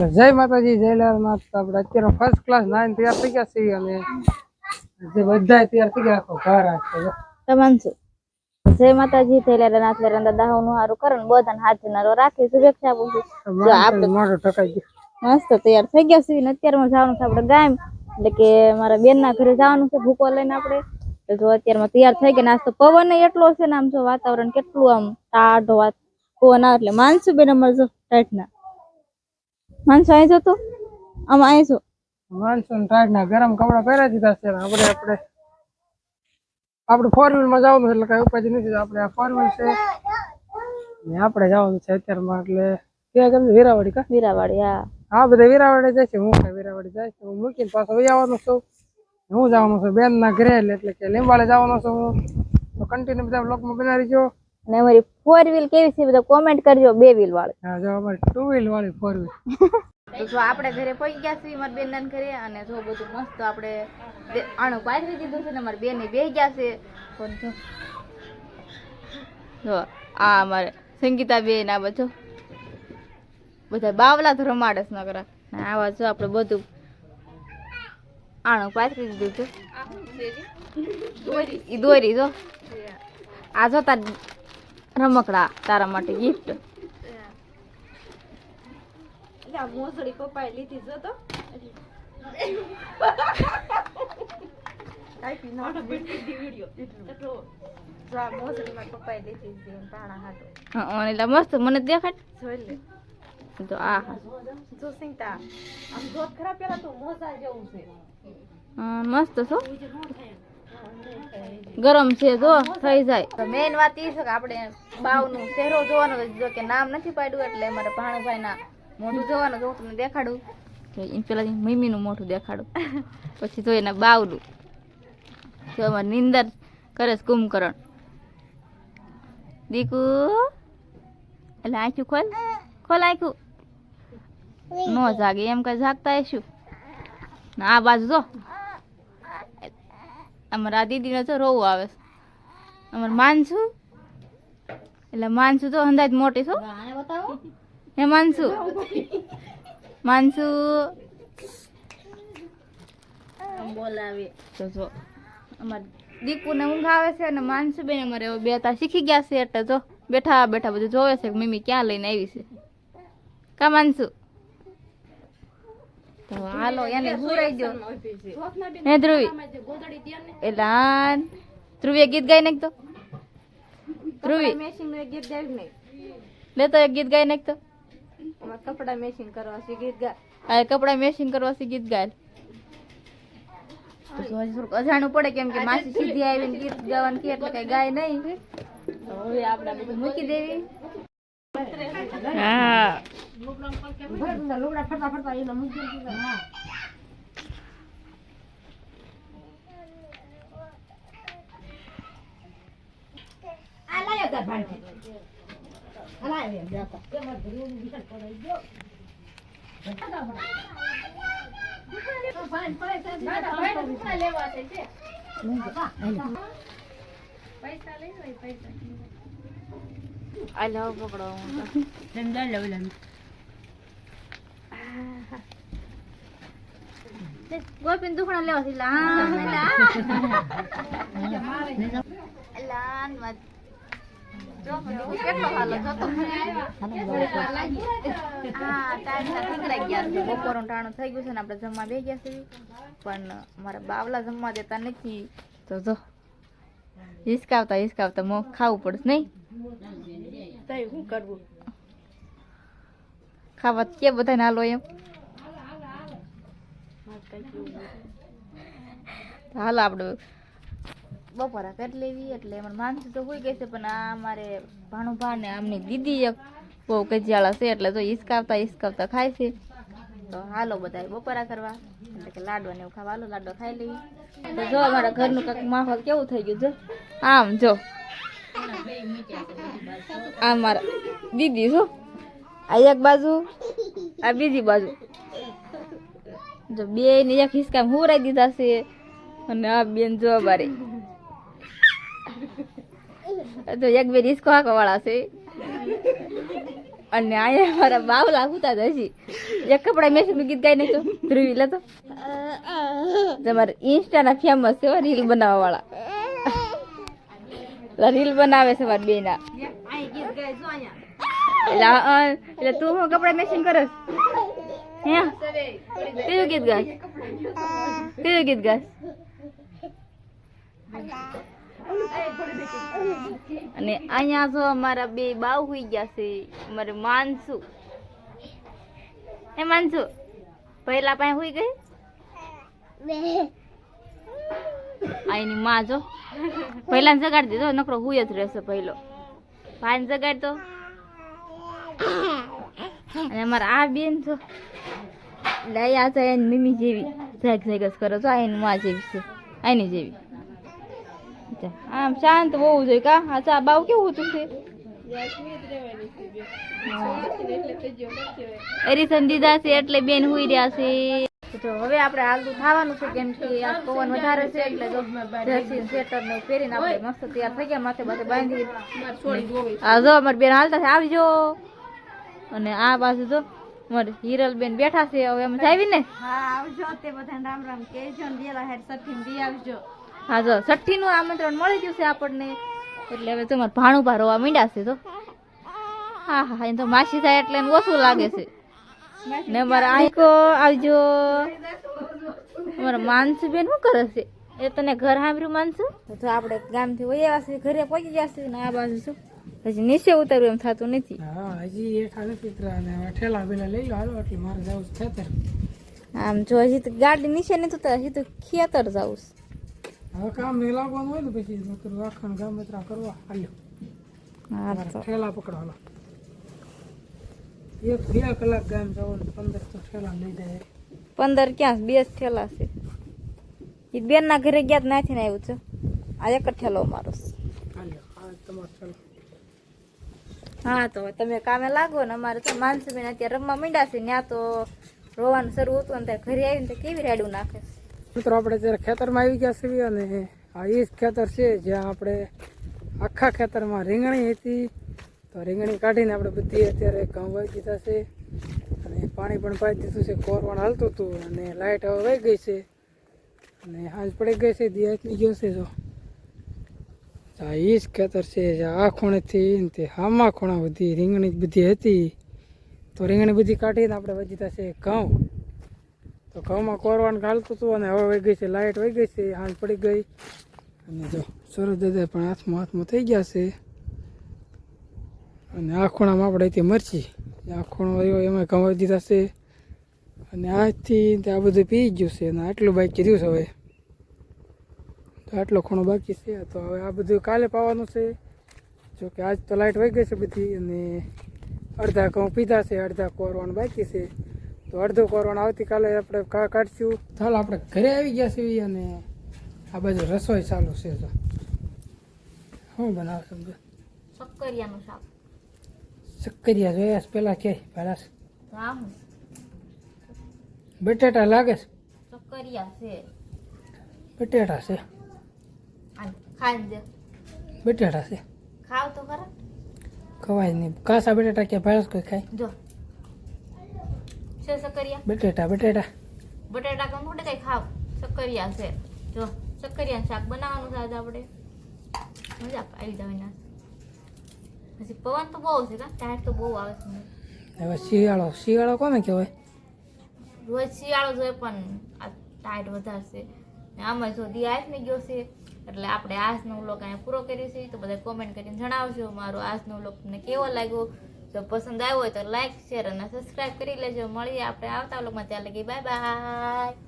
જય માતાજી જય તો આપણે અત્યારે ફર્સ્ટ ક્લાસ નાઈન તૈયાર થઈ ગયા છીએ અને જે બધા તૈયાર થઈ ગયા આખો ઘર આખો. જો. જય માતાજી થયેલા નાથ લેરા દાદા હું હારું કરે ને બધાને હાથ નારો રાખી શુભેચ્છા પૂછું જો આપણે મોઢું ટકાઈ ગયો મસ્ત તૈયાર થઈ ગયા છીએ ને અત્યારમાં જવાનું છે આપણે ગામ. એટલે કે મારા બેન ના ઘરે જવાનું છે ભૂકો લઈને આપણે. જો અત્યારમાં તૈયાર થઈ ગયા નાસ્તો પવન એટલો છે ને આમ જો વાતાવરણ કેટલું આમ ટાઢો વાત પવન આવે એટલે માનસુ બેન અમારે જો ટાઈટ ના આવી જતો આમ છો માણસો ને ટાઈટ ના ગરમ કપડા પહેરા દીધા છે. આપણે આપણે આપણે ફોર વ્હીલમાં જવાનું એટલે કઈ ઉપાધિ નથી. આપણે આ ફોર વ્હીલ છે. ને આપણે જવાનું છે અત્યારમાં એટલે ક્યાં કેમ છે? વીરાવાડી કા? વીરાવાડી હા. હા બધા વીરાવાડી જાય છે. હું કઈ વીરાવાડી જાય છે. હું મૂકીને પાછો વહી આવવાનો છું. હું જવાનું છું બેન ના ઘરે એટલે કે લીંબાળે જવાનો છું. હું તો કન્ટિન્યુ બધા બ્લોગમાં બનાવી જો અને અમારી ફોર વ્હીલ કેવી છે બધા કોમેન્ટ કરજો બે વ્હીલ વાળી. હા જો અમારી ટુ વ્હીલ વાળી ફોર વ્હીલ તો જો આપણે ઘરે પહોંચી ગયા છીએ મારી બેન ઘરે અને જો બધું મસ્ત આપણે આણું પાથરી દીધું છે ને મારા બેન બે ગયા છે. પણ જો જો આ અમારે સંગીતા બેન આ બધું બધા બાવલા તો રમાડે છે કરા ને આવા જો આપણે બધું આણું પાથરી દીધું છે. ઈ દોરી જો. આ જો તાર રમકડા તારા માટે ગિફ્ટ મોસડી પપ્પાએ લીધી જો તો હા એટલે મસ્ત મને દેખાડ તો આ હા. હા, મસ્ત છો. ગરમ છે જો થઈ જાય. મેઇન વાત એ છે કે આપણે બાવનું ચહેરો જોવાનો જો કે નામ નથી પાડ્યું એટલે અમારે ભાણુભાઈ ના મોઢું જોવાનું જો તમને દેખાડું. તો પેલા મોઢું દેખાડું. પછી તો એના બાવનું. જો અમારે નિંદર કરે છે કુંભકરણ. દીકુ એટલે આંખ્યું ખોલ. ખોલ આંખ્યું. ન જાગે એમ કઈ જાગતા હશું? આ બાજુ જો. અમારા દીદીને તો રોવું આવે છે. અમારે માનસુ એટલે માનસુ તો અંદાજ મોટી છો હે. માનસુ? માનસુ બોલાવે. તો જો. અમારે દીકુને ઊંઘ આવે છે અને માનસુ બેન અમારે બે તા શીખી ગયા છે એટલે જો બેઠા બેઠા બધું જોવે છે કે મમ્મી ક્યાં લઈને આવી છે. કા માનસુ? તો હાલો એને હુરાઈ દો. હે ધ્રુવી. એટલે આ ધ્રુવી ગીત ગાઈ નાખ તો ધ્રુવી લે તો એક ગીત ગાઈ નાખ તો કપડા મેશિંગ કરવા છે ગીત ગા. આ કપડા મેશિંગ કરવા છે ગીત ગાય. તો હજી થોડુંક અજાણું પડે કેમ કે માસી સીધી આવીને ગીત ગાવાનું કે એટલે કઈ ગાય નહીં. હવે આપણે મૂકી દેવી. હા. લુગડા ફરતા ફરતા એને મૂકી દીધા આ લાયો તાર ભાણકી આ લાયો એમ જાતા આ પકડો હું તો. લે, ગોપીને દુખણા લેવા છે લાન લાનમાં જો કેટલો હાલો જો તો હા ટાઈમ ના ઠીકરાઈ ગયા બપોરનું ટાણું થઈ ગયું છે ને આપણે જમવા બે ગયા છે પણ મારા બાવલા જમવા દેતા નથી તો જો હિસકાવતા હિસકાવતા મો ખાવું પડશે નહીં તઈ શું કરવું ખાવા તો બધા ના હાલો એમ. હાલ આપણે બપોરા કરી લેવી એટલે એમાં માનસી તો હોઈ ગઈ છે પણ આ મારે ભાણું ભા ને આમની દીદી એક બહુ કજિયાળા છે એટલે તો હિસકાવતા હિસકાવતા ખાય છે. તો હાલો બધા બપોરા કરવા. એટલે કે લાડવા ને એવું ખાવા. હાલો લાડવા ખાઈ લેવી. તો જો અમારા ઘરનું કાંઈક માહોલ કેવું થઈ ગયું જો. આમ જો. આ મારા દીદી છો આ એક બાજુ, આ બીજી બાજુ. જો બે ને એક હિસકા હુરાઈ દીધા છે અને આ બેન જો બારે. તો એક બે હિસકો હાકો વાળા છે. અને અહીંયા મારા બાવલા હુતા હજી. એક કપડા મેસેજનું ગીત ગાઈ નહીં તો ધ્રુવી લેતો તમારે ઇન્સ્ટાના ફેમસ છે રીલ બનાવવા વાળા. રીલ બનાવે છે મારા બેના ગીત ગાય, જો આ- એટલે તું હું કપડા મેચિંગ કરસ? કયું ગીત ગાસ કયું ગીત ગાસ અને અહીંયા જો અમારા બે બાવ હોઈ ગયા છે, અમારે માનસુ. હે માનસુ, પહેલા પાસે હોઈ ગઈ? અહીંની માં જો. પહેલા જગાડી દીધો, નકરો હુઈ જ રહેશે પહેલો. ભાઈ જગાડ તો અને અમારા આ બેન છો એટલે આ તો એની મમ્મી જેવી ઝેક ઝાકસ કરો છો એની માં જેવી છે એની જેવી. આમ શાંત હોવું જોઈએ કા? આ ચા બાવ કેવું હતું છે છે એટલે બેન હુઈ રહ્યા છે. તો હવે આપણે હાલતું થવાનું છે કેમ કે આ પવન વધારે છે એટલે જો સ્વેટર ને પહેરીને આપણે મસ્ત તૈયાર થઈ ગયા માથે માથે બાંધી આ જો અમારી બેન હાલતા છે આવજો. અને આ બાજુ જો મારે હિરલ બેન બેઠા છે હવે અમે જાવી ને? હા આવજો તે બધાને રામ રામ કહેજો ને વેલા હેર સઠ્ઠી દી આવજો. હા જો સઠ્ઠી નું આમંત્રણ મળી ગયું છે આપણને. એટલે હવે તમારે ભાણું ભાર હોવા માંડ્યા છે તો હા હા એ તો માસી થાય એટલે ઓછું લાગે છે. ને મારે આઈકો આવજો. મારા માનસુ બેન શું કરે છે? એ તને ઘર સાંભળ્યું માનસુ? તો આપણે ગામથી વહી આવ્યા છે ઘરે પહોંચી ગયા છે ને આ બાજુ શું? હજી નીચે ઉતરવું એમ થતું નથી. હા હજી એઠા નથી ઉતરા અને ઠેલા બેલા લઈ લો હાલો એટલે મારે જવું છે ખેતર. આમ જો હજી તો ગાડી નીચે નથી ઉતર હજી તો ખેતર જવું હવે કામ નહીં લાગવાનું હોય ને પછી નકર આખાને ગામ ત્રા કરવા. હાલ્યો હા ઠેલા પકડો હાલો. એક બે કલાક ગામ જવાનું પંદર તો ઠેલા લઈ જાય. પંદર ક્યાં બે જ ઠેલા છે. એ બેન ના ઘરે ગયા જ નાથી ને આવ્યું છે. આ એક ઠેલો મારો છે. હાલ્યો આ તમારો ઠેલો હા, તો તમે કામે લાગો ને અમારે તો માનસીબેન અત્યારે રમવા માંડ્યા છે ત્યાં તો રોવાનું શરૂ હતું અને ત્યારે ઘરે આવીને કેવી રેડું નાખે. મિત્રો, આપણે અત્યારે ખેતરમાં આવી ગયા છીએ અને આ એ જ ખેતર છે જ્યાં આપણે આખા ખેતરમાં રીંગણી હતી તો રીંગણી કાઢીને આપણે બધી અત્યારે ઘઉં વાવી દીધા છે અને પાણી પણ પાઈ દીધું છે, કોરવણ હાલતું હતું અને લાઇટ હવે વહી ગઈ છે અને હાંજ પડી ગઈ છે દિયાતની ગયો છે જો એ જ ખેતર છે આ ખૂણેથી તે આમાં ખૂણા બધી રીંગણી બધી હતી. તો રીંગણી બધી કાઢીને આપણે વધીતા છે ઘઉં. તો ઘઉંમાં કોરવાનું ચાલતું હતું અને હવે વહી ગઈ છે લાઇટ વહી ગઈ છે હાંજ પડી ગઈ. અને જો સુરત દાદા પણ હાથમાં હાથમાં થઈ ગયા છે. અને આ ખૂણામાં આપણે અહીંથી મરચી. આ ખૂણો આવ્યો એમાં ઘઉં વધી થશે અને આજથી આ બધું પી ગયું છે, અને આટલું બાઈક કર્યું છે હવે. તો આટલો ખૂણો બાકી છે. તો હવે આ બધું કાલે પાવાનું છે. જો કે આજ તો લાઇટ વહી ગઈ છે બધી અને અડધા ઘઉં પીધા છે અડધા કોરવાનું બાકી છે. તો અડધું કોરવાનું આવતીકાલે આપણે કા કાઢશું. ચાલો આપણે ઘરે આવી ગયા છીએ અને આ બાજુ રસોઈ ચાલુ છે તો શું બનાવે સમજો? શક્કરિયાનું શાક. શક્કરિયા જોયા છે પેલા કે પહેલા બટેટા લાગે છે? શક્કરિયા છે. બટેટા છે. આ ખાઈને દે બટેટા છે. ખાવ તો ખરા. ખવાય નહીં. કાસા બટેટા કે ભાડસ કોઈ ખાય? જો. છે સકરિયા બટેટા બટેટા. બટાટા કમ મોટે કઈ ખાવ. સકરિયા છે. જો સકરિયા શાક બનાવવાનું છે આજે આપણે. મજા આવી જાય ના પછી પવન તો બહુ છે કા? ટાઈટ તો બહુ આવે છે હવે શિયાળો શિયાળો કોને કહેવાય? રોજ શિયાળો જોઈએ પણ આ ટાઈટ વધારે છે. આમાં જો દી ને ગયો છે. એટલે આપણે આજનો વ્લોગ અહીંયા પૂરો કર્યો છે. તો બધા કોમેન્ટ કરીને જણાવજો મારો આજનો વ્લોગ તમને કેવો લાગ્યો? જો પસંદ આવ્યો હોય તો લાઈક શેર અને સબસ્ક્રાઈબ કરી લેજો. મળીએ આપણે આવતા વ્લોગમાં ત્યાં લગી બાય બાય